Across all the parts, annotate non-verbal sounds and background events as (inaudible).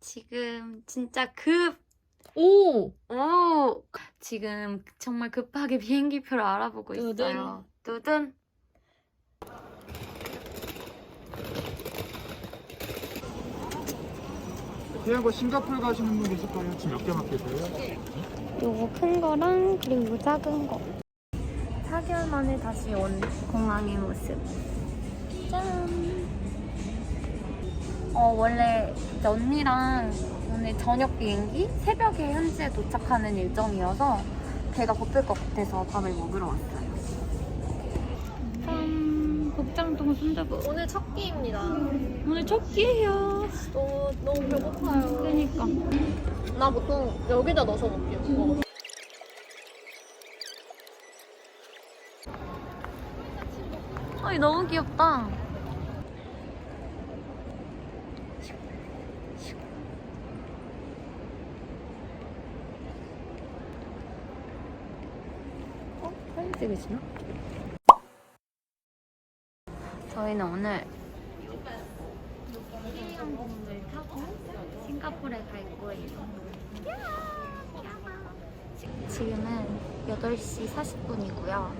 지금 진짜 급, 오! 오! 지금 정말 급하게 비행기표를 알아보고. 있어요. 두둔. 그리고 싱가포르 가시는 분 계실 거예요? 지금 몇 개만 계세요? 요거 큰 거랑 그리고 작은 거. 4개월 만에 다시 온 공항의 모습. 짠! 어, 원래 이제 언니랑 오늘 저녁 비행기 새벽에 현지에 도착하는 일정이어서 배가 고플 것 같아서 밥을 먹으러 왔어요. 짠! 복장동 순두부. 오늘 첫 끼입니다. 오늘 첫 끼예요. 너무, 너무 배고파요. 그러니까. 나 보통 여기다 넣어서 먹게요. 먹어. 아이 너무 귀엽다. 찍으시나? 저희는 오늘 해양공을 타고 싱가포르에 갈 거예요. 지금은 8시 40분이고요.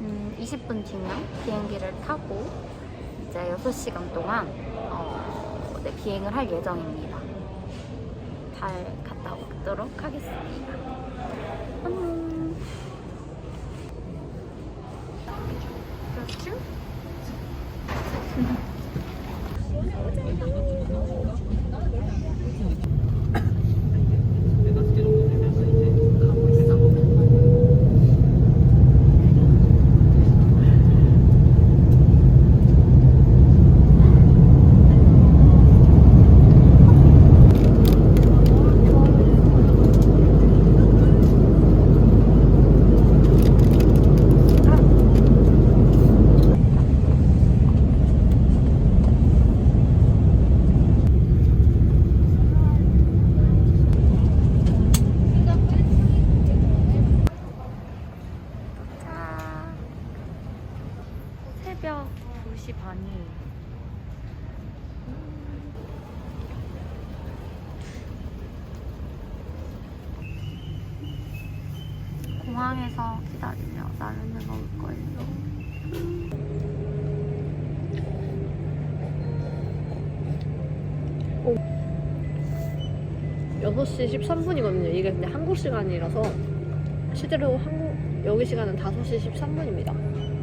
음, 20분 뒤면 비행기를 타고 이제 6시간 동안 어, 네, 비행을 할 예정입니다. 잘 갔다 오도록 하겠습니다. 안녕. 그 (laughs) 2시 반이에요. 공항에서 기다리며 라면을 먹을 거예요. 여섯 시 13분이거든요. 이게 근데 한국 시간이라서 실제로 한국 여기 시간은 5시 13분입니다.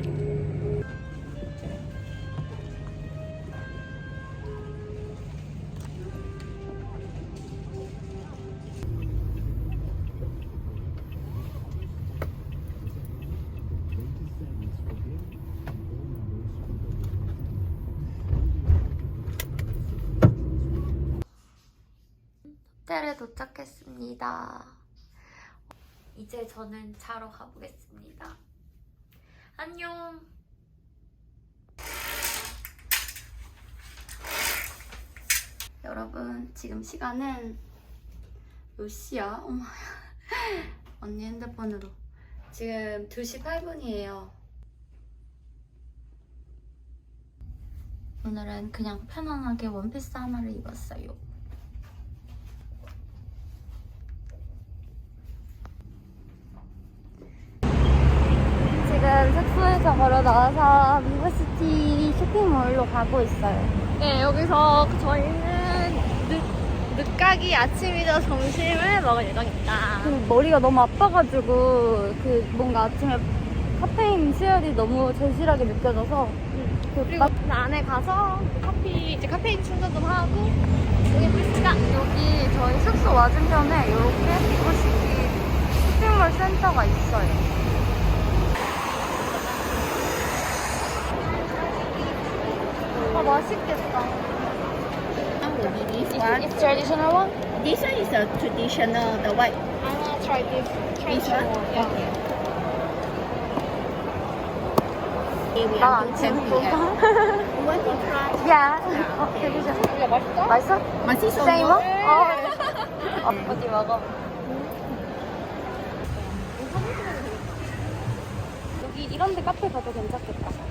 호텔에 도착했습니다. 이제 저는 자러 가보겠습니다. 안녕. 여러분, 지금 시간은 몇 시야? 어머, (laughs) 언니 핸드폰으로. 지금 2시 8분이에요. 오늘은 그냥 편안하게 원피스 하나를 입었어요. 지금 숙소에서 걸어 나와서 미버시티 쇼핑몰로 가고 있어요. 네, 여기서 저희는 늦, 늦가기 아침이자 점심을 먹을 예정입니다. 그 머리가 너무 아파가지고 그 뭔가 아침에 카페인 수혈이 너무 절실하게 느껴져서 그 그리고 막그 안에 가서 커피, 이제 카페인 충전 좀 하고 오겠습니다. 여기 저희 숙소 맞은편에 이렇게 미버시티 쇼핑몰 센터가 있어요. 아 맛있겠다. This It's traditional one? one is a traditional, the white. I wanna try this. This one? Yeah. Okay, we 난 are 안 good 친구. here. You want to try? 야. 어, 대리자. 이거 맛있어? 맛있어? 맛있어. 세이버? 어. 어, 어디 먹어? 여기 이런 데 카페 가도 괜찮겠다.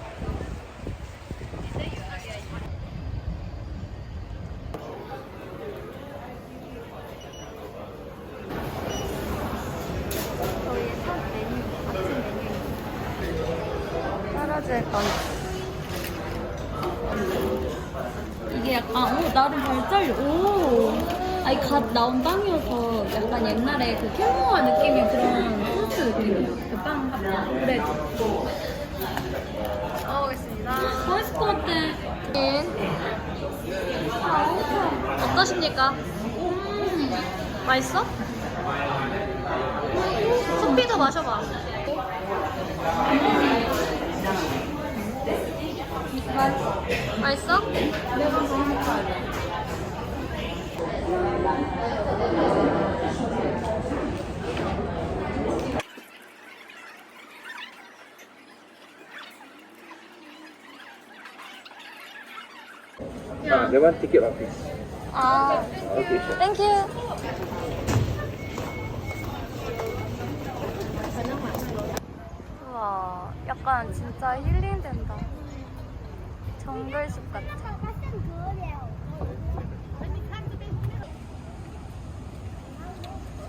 했더니 이게 약간 오 나름 잘 잘려 오 아니 갓 나온 빵이어서 약간 옛날에 그 캔모아 느낌의 그런 토스트 느낌이야 그빵 같은 그래 먹어보겠습니다. 맛있을 것 같아 어떠십니까? 맛있어? 커피도 마셔봐. 맛있어? Uh, they want ticket office. 아 Okay, sure. 땡큐 우 와 약간 진짜 힐링된다 정글숲 같아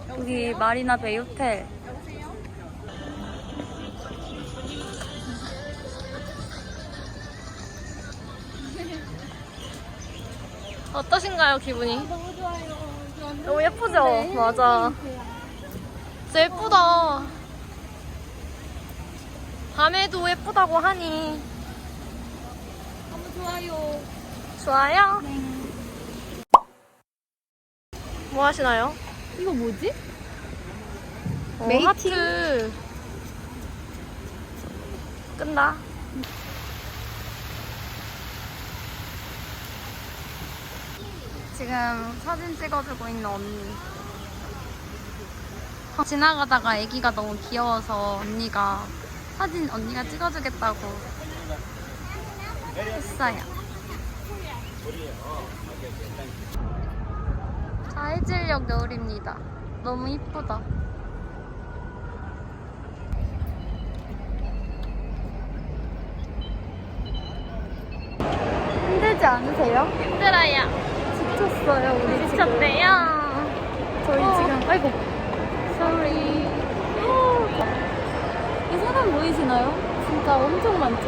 여기 마리나 베이 호텔 어떠신가요, 기분이? 너무 좋아요. 너무 예쁘죠? 맞아. 진짜 예쁘다. 밤에도 예쁘다고 하니. 너무 좋아요 좋아요? 뭐 하시나요? 이거 뭐지? 어, 메이팅. 하트. 끝나. 지금 사진 찍어주고 있는 언니. 지나가다가 아기가 너무 귀여워서 언니가 사진 언니가 찍어주겠다고 했어요. 자해질역 노을입니다. 너무 이쁘다. 힘들지 않으세요? 힘들어요. 지쳤어요, 우리 지금. 미쳤대요. 저희 어. 지금 아이고 sorry 보이시나요? 진짜 엄청 많죠?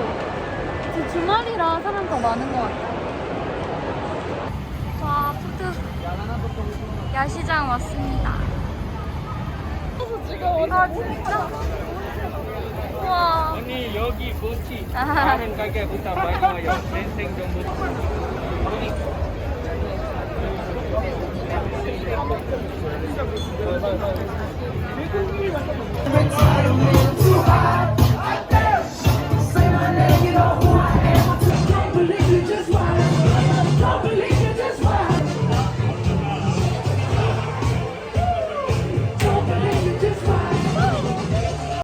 지금 주말이라 사람 더 많은 것 같아요 와 푸드 야시장 왔습니다 아 진짜? 와 언니 여기 고치 아하. 다른 가게보다 많이 와요. 센생 정도.